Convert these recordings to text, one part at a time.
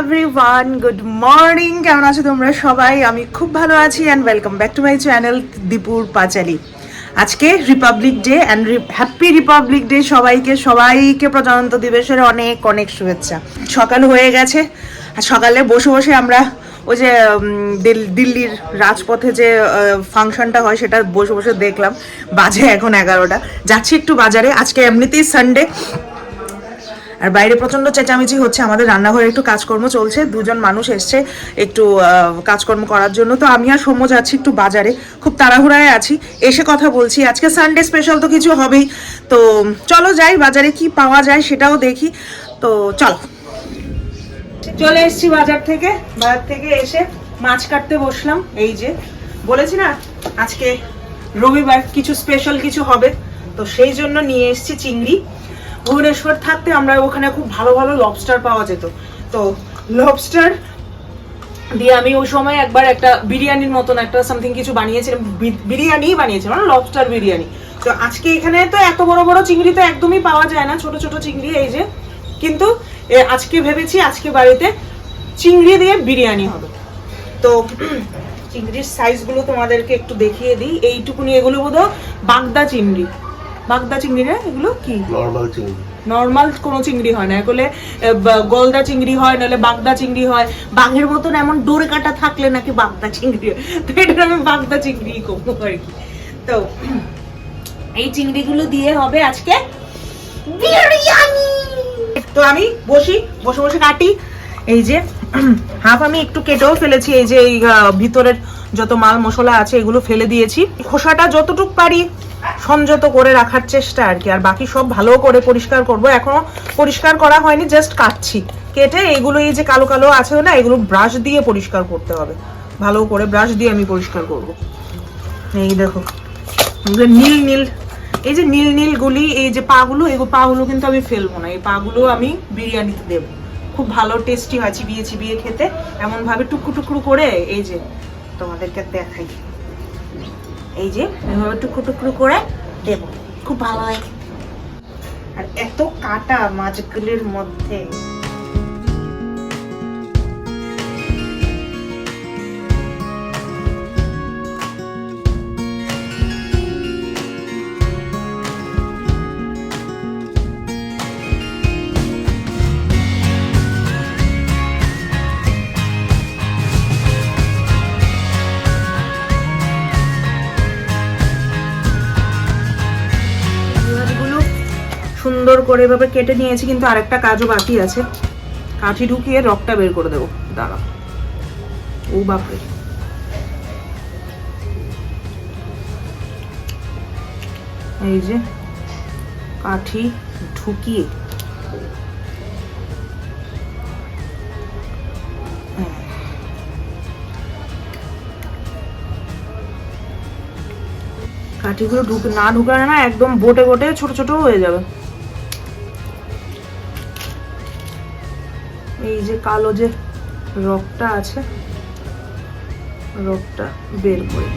Everyone good morning কেমন আছো তোমরা সবাই? আমি খুব ভালো আছি and welcome back to my channel দীপুর পাঁচালি আজকে Republic Day and happy Republic Day সবাইকে সবাইকে প্রজাতন্ত্র দিবসের অনেক অনেক শুভেচ্ছা। সকাল হয়ে গেছে, আর সকালে বসে বসে আমরা ওই যে দিল্লির রাজপথে যে ফাংশনটা হয় সেটা বসে বসে দেখলাম। বাজে এখন এগারোটা। যাচ্ছি একটু বাজারে। আজকে এমনিতেই সানডে আর বাইরে প্রচণ্ড চেঁচামেচি হচ্ছে, আমাদের রান্নাঘরে একটু কাজকর্ম চলছে, দুজন মানুষ এসছে একটু কাজকর্ম করার জন্য। তো আমি আর সৌম্য যাচ্ছি একটু বাজারে, খুব তাড়াহুড়ায় আছি, এসে কথা বলছি। আজকে সানডে স্পেশাল তো কিছু হবেই। তো চলো যাই, বাজারে কি পাওয়া যায় সেটাও দেখি। তো চলো। চলে এসেছি বাজার থেকে বাজার থেকে এসে মাছ কাটতে বসলাম, এই যে। বলেছি না, আজকে রবিবার কিছু স্পেশাল কিছু হবে, তো সেই জন্য নিয়ে এসেছি চিংড়ি। ভুবনেশ্বর থাকতে আমরা ওখানে খুব ভালো ভালো লবস্টার পাওয়া যেত। তো লবস্টার দিয়ে আমি ওই সময় একবার একটা বিরিয়ানির মতন একটা সামথিং কিছু বানিয়েছিলাম। বিরিয়ানি বানিয়েছিলাম মানে লবস্টার বিরিয়ানি। তো আজকে এখানে তো এত বড় বড় চিংড়ি তো একদমই পাওয়া যায় না, ছোট ছোট চিংড়ি এই যে। কিন্তু আজকে ভেবেছি আজকে বাড়িতে চিংড়ি দিয়ে বিরিয়ানি হবে। তো চিংড়ির সাইজগুলো তোমাদেরকে একটু দেখিয়ে দিই। এইটুকুনি এগুলো বোধ বাগদা চিংড়ি। বাগদা চিংড়ি না এগুলো কি? নর্মাল চিংড়ি। নর্মাল কোনো চিংড়ি হয় না। এগুলো গলদা চিংড়ি হয় নাহলে বাগদা চিংড়ি হয়। বাঘের মতন এমন ডোরে কাটা থাকলে নাকি বাগদা চিংড়ি হয়। তো এটা আমি বাগদা চিংড়ি করব আর কি। তো এই চিংড়িগুলো দিয়ে হবে আজকে বিরিয়ানি। তো আমি বসি বসে বসে কাটি। এই যে হাফ আমি একটু কেটেও ফেলেছি। এই যে এই ভিতরের যত মাল মশলা আছে এগুলো ফেলে দিয়েছি। খোসাটা যতটুক পারি সংযত করে রাখার চেষ্টা আর কি। আর বাকি সব ভালো করে পরিষ্কার করব। এখনও পরিষ্কার করা হয়নি জাস্ট কাটছি। কেটে এগুলো এই যে কালো কালো আছে না, এগুলো ব্রাশ দিয়ে পরিষ্কার করতে হবে। ভালো করে ব্রাশ দিয়ে আমি পরিষ্কার করব। এই দেখো নীল নীল, এই যে নীল নীল গুলি, এই যে পাগুলো এগুলো পাগুলো কিন্তু আমি ফেলব না। এই পাগুলো আমি বিরিয়ানিতে দেবো। খুব ভালো টেস্টি হয়, চিবিয়ে চিবিয়ে খেতে। এমন ভাবে টুকরো টুকরো করে, এই যে তোমাদেরকে দেখাই। এই যে, এভাবে টুকরো টুকরো করে দেব। খুব ভালো হয়। আর এত কাটা মাছগুলির মধ্যে। সুন্দর করে এভাবে কেটে নিয়েছি, কিন্তু আরেকটা কাজও বাকি আছে। কাঠি ঢুকিয়ে রকটা বের করে দেবো। দাঁড়া। ও বাপরে। এই যে, কাঠি ঢুকিয়ে। কাঠিগুলো ঢুক, না ঢুকালে না, একদম বোটে বোটে ছোট ছোট হয়ে যাবে। যে কালো যে রকটা আছে রকটা বের করে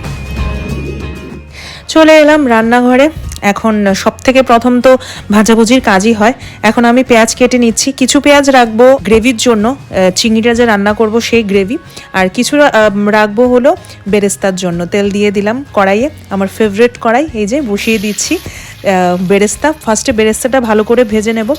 চলে এলাম রান্নাঘরে। এখন সব থেকে প্রথম তো ভাজাভুজির কাজই হয়। এখন আমি পেঁয়াজ কেটে নিচ্ছি। কিছু পেঁয়াজ রাখব গ্রেভির জন্য। চিংড়িটা যে রান্না করব সেই গ্রেভি। আর কিছু রাখব হলো বেরেস্তার জন্য। তেল দিয়ে দিলাম কড়াইয়ে। আমার ফেভারিট কড়াই, এই যে বসিয়ে দিচ্ছি। বেরেস্তা ফার্স্টে বেরেস্তাটা ভালো করে ভেজে নেব,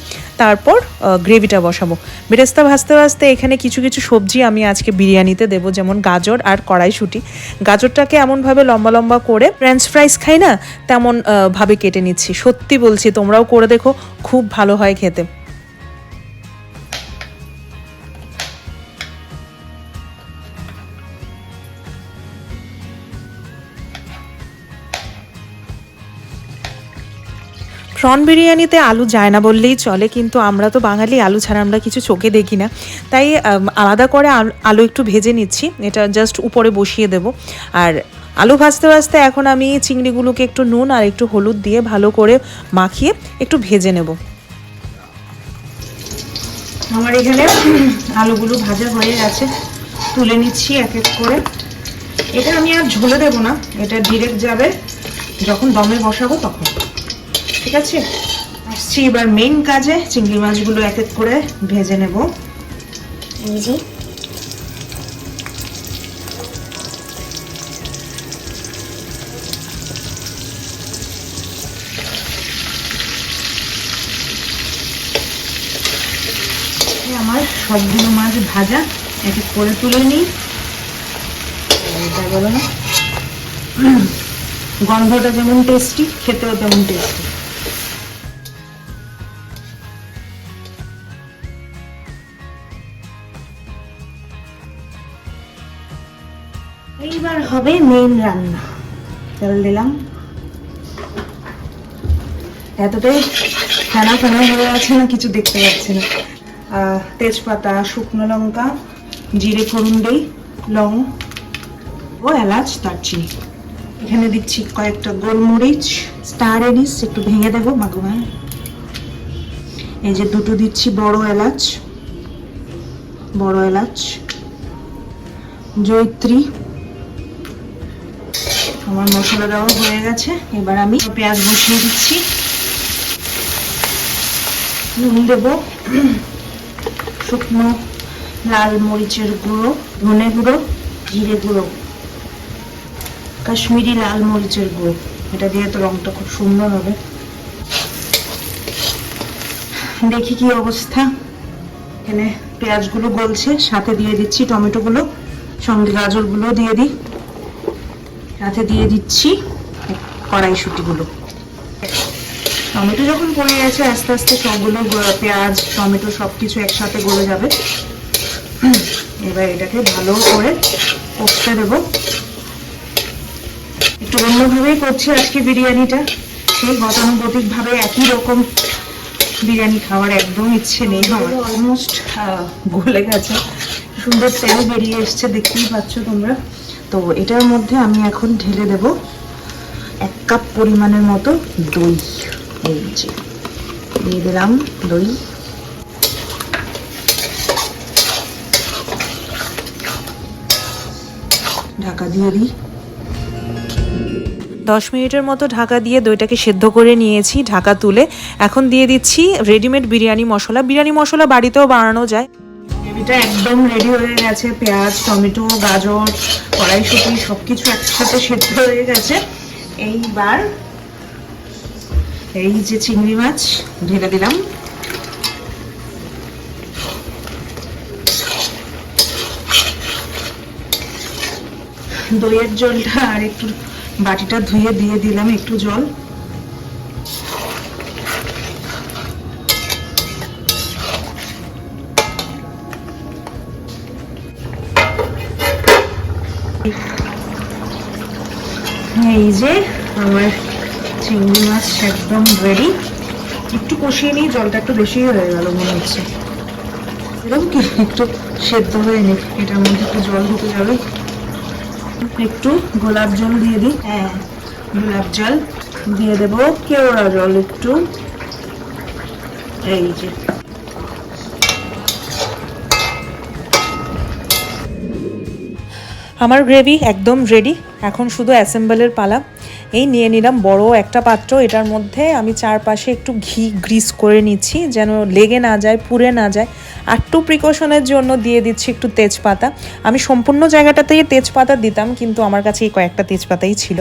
তারপর গ্রেভিটা বসাবো। বেরেস্তা ভাজতে ভাজতে এখানে কিছু কিছু সবজি আমি আজকে বিরিয়ানিতে দেব, যেমন গাজর আর কড়াইশুঁটি। গাজরটাকে এমনভাবে লম্বা লম্বা করে ফ্রেঞ্চ ফ্রাইস খাই না, তেমন ভাবে কেটে নিচ্ছি। সত্যি বলছি, তোমরাও করে দেখো, খুব ভালো হয় খেতে। প্রন বিরিয়ানিতে আলু যায় না বললেই চলে, কিন্তু আমরা তো বাঙালি, আলু ছাড়া আমরা কিছু চোখে দেখি না। তাই আলাদা করে আলু- একটু ভেজে নিচ্ছি, এটা জাস্ট উপরে বসিয়ে দেব। আর আলু ভাজতে ভাজতে এখন আমি চিংড়িগুলোকে একটু নুন আর একটু হলুদ দিয়ে ভালো করে মাখিয়ে একটু ভেজে নেব। আমার এখানে আলুগুলো ভাজা হয়ে গেছে, তুলে নিচ্ছি এক এক করে। এটা আমি আর ঝোলে দেবো না, এটা ডিরেক্ট যাবে, যখন দমে বসাবো তখন। ঠিক আছে? আসছি এবার মেইন কাজে চিংড়ি মাছগুলো এক এক করে ভেজে নেব। এই যে। আমার সবগুলো মাছ ভাজা এক এক করে তুলে নিই। এটা বলো না উম, গন্ধটা যেমন টেস্টি খেতেও তেমন টেস্টি হবে মেইন রান্না। তেল দিলাম। এতটাই ফেনা ফেনা হয়ে আছে না, কিছু দেখতে পাচ্ছি না। তেজপাতা, শুকনো লঙ্কা, জিরে ফোড়ন দিই লং ও এলাচ, দারচিনি। এখানে দিচ্ছি কয়েকটা গোলমরিচ, স্টার এনিস একটু ভেঙে দেবো মাগুমায় এই যে দুটো দিচ্ছি বড় এলাচ বড় এলাচ, জয়ত্রী আমার মশলা দেওয়া হয়ে গেছে। এবার আমি পেঁয়াজ বসিয়ে দিচ্ছি। নুন দেব। শুকনো লাল মরিচের গুঁড়ো, ধনে গুঁড়ো, জিরে গুঁড়ো, কাশ্মীরি লাল মরিচের গুঁড়ো। এটা দিয়ে তো রংটা খুব সুন্দর হবে। দেখি কি অবস্থা। এখানে পেঁয়াজগুলো গলছে, সাথে দিয়ে দিচ্ছি টমেটোগুলো, সঙ্গে গাজরগুলো দিয়ে দিই। সাথে দিয়ে দিচ্ছি কড়াইশুটিগুলো। টমেটো যখন পড়ে গেছে আস্তে আস্তে সবগুলো পেঁয়াজ টমেটো সব কিছু একসাথে গলে যাবে। এবার এটাকে ভালো করে কষতে দেবো। একটু অন্যভাবেই করছি আজকে বিরিয়ানিটা। সেই গতানুগতিকভাবে একই রকম বিরিয়ানি খাওয়ার একদম ইচ্ছে নেই আমার। অলমোস্ট গলে গেছে। সুন্দর তেল বেরিয়ে এসছে দেখতেই পাচ্ছ তোমরা। তো এটার মধ্যে আমি এখন ঢেলে দেব এক কাপ পরিমাণের মতো দই। এই যে, দিয়ে দিলাম দই। ঢাকা দিয়ে দিই। দশ মিনিটের মতো ঢাকা দিয়ে দইটাকে সেদ্ধ করে নিয়েছি, ঢাকা তুলে। এখন দিয়ে দিচ্ছি রেডিমেড বিরিয়ানি মশলা। বিরিয়ানি মশলা বাড়িতেও বানানো যায়। গ্রেভিটা একদম রেডি হয়ে গেছে। পেঁয়াজ, টমেটো, গাজর, কড়াইশুটি সব কিছু একসাথে সেদ্ধ হয়ে গেছে। এইবার এই যে চিংড়ি মাছ, ঢেলে দিলাম। দইয়ের জলটা আর একটু বাটিটা ধুয়ে দিয়ে দিলাম একটু জল। এই যে আমার চিংড়ি মাছ একদম রেডি একটু কষিয়ে নিই জলটা একটু বেশি হয়ে গেল মনে হচ্ছে। এরকম কি? একটু সেদ্ধ হয়ে নি এটার মধ্যে একটু জল ঢুকে যাবে একটু গোলাপ জল দিয়ে দিই। হ্যাঁ। গোলাপ জল দিয়ে দেবো কেওড়া জল একটু। এই যে। আমার গ্রেভি একদম রেডি এখন শুধু অ্যাসেম্বলের পালা। এই নিয়ে নিলাম বড় একটা পাত্র, এটার মধ্যে আমি চারপাশে একটু ঘি গ্রিস করে নিচ্ছি, যেন লেগে না যায়, পুড়ে না যায়। আর একটু প্রিকশনের জন্য দিয়ে দিচ্ছি একটু তেজপাতা। আমি সম্পূর্ণ জায়গাটাতেই তেজপাতা দিতাম, কিন্তু আমার কাছে এই কয়েকটা তেজপাতাই ছিল।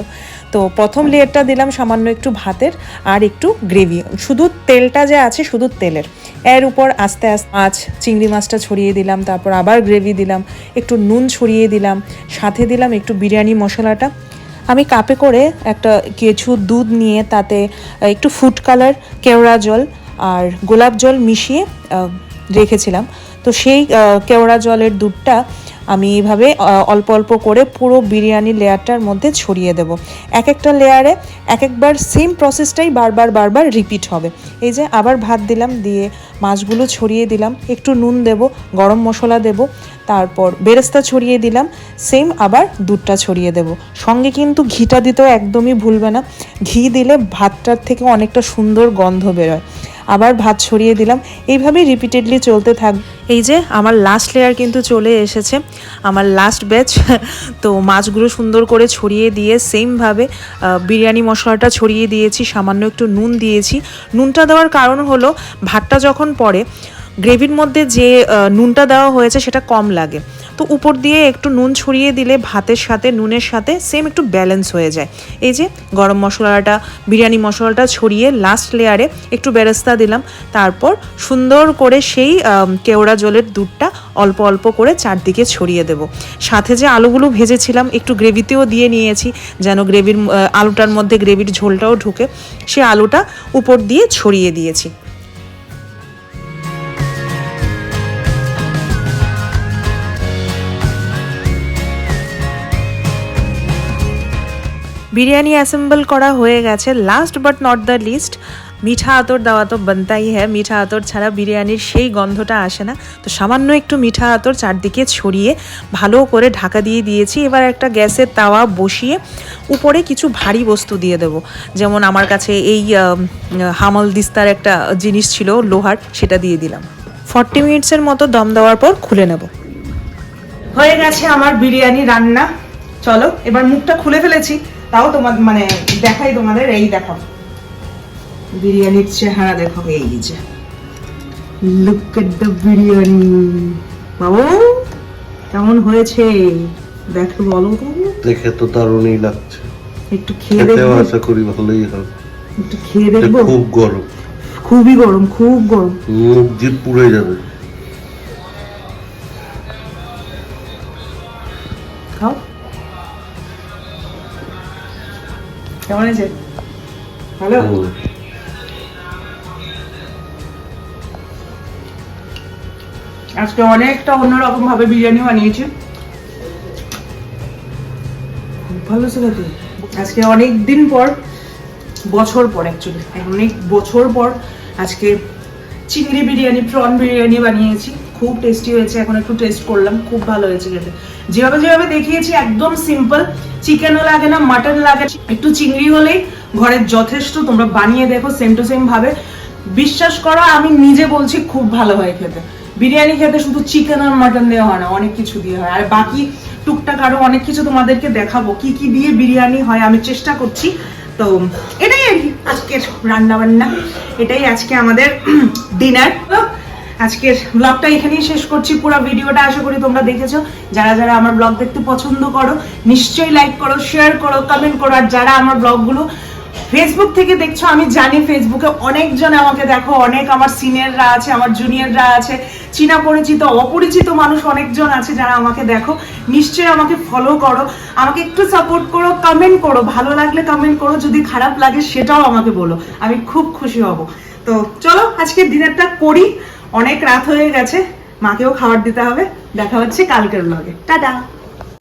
তো প্রথম লেয়ারটা দিলাম সামান্য একটু ভাতের আর একটু গ্রেভি শুধু তেলটা যে আছে শুধু তেলের। এর উপর আস্তে আস্তে মাছ, চিংড়ি মাছটা ছড়িয়ে দিলাম, তারপর আবার গ্রেভি দিলাম, একটু নুন ছড়িয়ে দিলাম, সাথে দিলাম একটু বিরিয়ানি মশলাটা আমি কাপে করে একটা কিছু দুধ নিয়ে তাতে একটু ফুড কালার কেওড়া জল আর গোলাপ জল মিশিয়ে রেখেছিলাম। তো সেই কেওড়া জলের দুধটা আমি এইভাবে অল্প অল্প করে পুরো বিরিয়ানি লেয়ারটার মধ্যে ছড়িয়ে দেব। এক একটা লেয়ারে এক একবার সেম প্রসেসটাই বারবার বারবার রিপিট হবে। এই যে আবার ভাত দিলাম, দিয়ে মাছগুলো ছড়িয়ে দিলাম, একটু নুন দেব, গরম মশলা দেব, তারপর বেরেস্তা ছড়িয়ে দিলাম সেম আবার দুধটা ছড়িয়ে দেব। সঙ্গে কিন্তু ঘিটা দিতেও একদমই ভুলবে না। ঘি দিলে ভাতটার থেকে অনেকটা সুন্দর গন্ধ বেরোয়। আবার ভাত ছড়িয়ে দিলাম। এইভাবেই রিপিটেডলি চলতে থাক এই যে আমার লাস্ট লেয়ার কিন্তু চলে এসেছে। আমার লাস্ট ব্যাচ তো মাছগুলো সুন্দর করে ছড়িয়ে দিয়ে সেমভাবে বিরিয়ানি মশলাটা ছড়িয়ে দিয়েছি, সামান্য একটু নুন দিয়েছি। নুনটা দেওয়ার কারণ হলো, ভাতটা যখন পড়ে গ্রেভির মধ্যে যে নুনটা দেওয়া হয়েছে সেটা কম লাগে। তো উপর দিয়ে একটু নুন ছড়িয়ে দিলে ভাতের সাথে, নুনের সাথে সেম একটু ব্যালেন্স হয়ে যায়। এই যে গরম মশলাটা, বিরিয়ানি মশলাটা ছড়িয়ে লাস্ট লেয়ারে একটু বেরেস্তা দিলাম। তারপর সুন্দর করে সেই কেওড়া জলের দুধটা অল্প অল্প করে চারদিকে ছড়িয়ে দেব। সাথে যে আলুগুলো ভেজেছিলাম, একটু গ্রেভিতেও দিয়ে নিয়েছি, যেন গ্রেভির আলুটার মধ্যে গ্রেভির ঝোলটাও ঢুকে। সে আলুটা উপর দিয়ে ছড়িয়ে দিয়েছি। বিরিয়ানি অ্যাসেম্বল করা হয়ে গেছে last but not the least মিঠা আতর দেওয়া তো বানতাই হ্যাঁ মিঠা আতর ছাড়া বিরিয়ানির সেই গন্ধটা আসে না তো সামান্য একটু মিঠা আতর চারদিকে ছড়িয়ে ভালো করে ঢাকা দিয়ে দিয়েছি এবার একটা গ্যাসের তাওয়া বসিয়ে উপরে কিছু ভারী বস্তু দিয়ে দেবো যেমন আমার কাছে এই হামল দিস্তার একটা জিনিস ছিল লোহার সেটা দিয়ে দিলাম ফর্টি মিনিটসের মতো দম দেওয়ার পর খুলে নেব। হয়ে গেছে আমার বিরিয়ানি রান্না। চলো, এবার মুখটা খুলে ফেলেছি। তাও তোমার মানে দেখাই তোমাদের এই দেখো বিরিয়ানির চেহারা দেখো এই যে। Look at the biryani. বাবু কেমন হয়েছে? দেখো বলো তো। দেখে তো দারুণই লাগছে। একটু খেয়ে দেখব। আশা করি ভালোই হবে। একটু খেয়ে দেখব। খুব গরম। খুবই গরম খুব গরম। মুখ জিপ পুড়ে যাবে। কেমন ভালো? আজকে অনেকটা অন্যরকম ভাবে বিরিয়ানি বানিয়েছি। খুব ভালো ছিল আজকে অনেক দিন পর বছর পর অ্যাকচুয়ালি অনেক বছর পর আজকে চিংড়ি বিরিয়ানি প্রন বিরিয়ানি বানিয়েছি। খুব টেস্টি হয়েছে এখন একটু টেস্ট করলাম খুব ভালো হয়েছে খেতে। যেভাবে যেভাবে দেখিয়েছি, একদম সিম্পল চিকেনও লাগে না মাটন লাগে একটু চিংড়ি হলেই ঘরের যথেষ্ট, তোমরা বানিয়ে দেখো সেম টু সেম ভাবে। বিশ্বাস করো, আমি নিজে বলছি খুব ভালো হয় খেতে। বিরিয়ানি খেতে শুধু চিকেন আর মাটন দেওয়া হয় না, অনেক কিছু দিয়ে হয়। আর বাকি টুকটাক আরও অনেক কিছু তোমাদেরকে দেখাবো, কি কি দিয়ে বিরিয়ানি হয়, আমি চেষ্টা করছি। তো, এটাই আর কি, আজকের রান্না বান্না এটাই আজকে আমাদের ডিনার আজকের ব্লগটা এখানেই শেষ করছি। পুরো ভিডিওটা আশা করি তোমরা দেখেছ। যারা যারা আমার ব্লগ দেখতে পছন্দ করো, নিশ্চয়ই লাইক করো শেয়ার করো কমেন্ট করো। আর যারা আমার ব্লগগুলো ফেসবুক থেকে দেখছ, আমি জানি ফেসবুকে অনেকজন আমাকে দেখো, অনেক আমার সিনিয়ররা আছে, আমার জুনিয়ররা আছে। চীনা পরিচিত, অপরিচিত মানুষ অনেকজন আছে যারা আমাকে দেখো। নিশ্চয়ই আমাকে ফলো করো। আমাকে একটু সাপোর্ট করো কমেন্ট করো। ভালো লাগলে কমেন্ট করো, যদি খারাপ লাগে সেটাও আমাকে বলো। আমি খুব খুশি হব। তো চলো আজকে ডিনারটা করি। অনেক রাত হয়ে গেছে মাকেও খাবার দিতে হবে। দেখা হচ্ছে কালকের ব্লগে টাটা!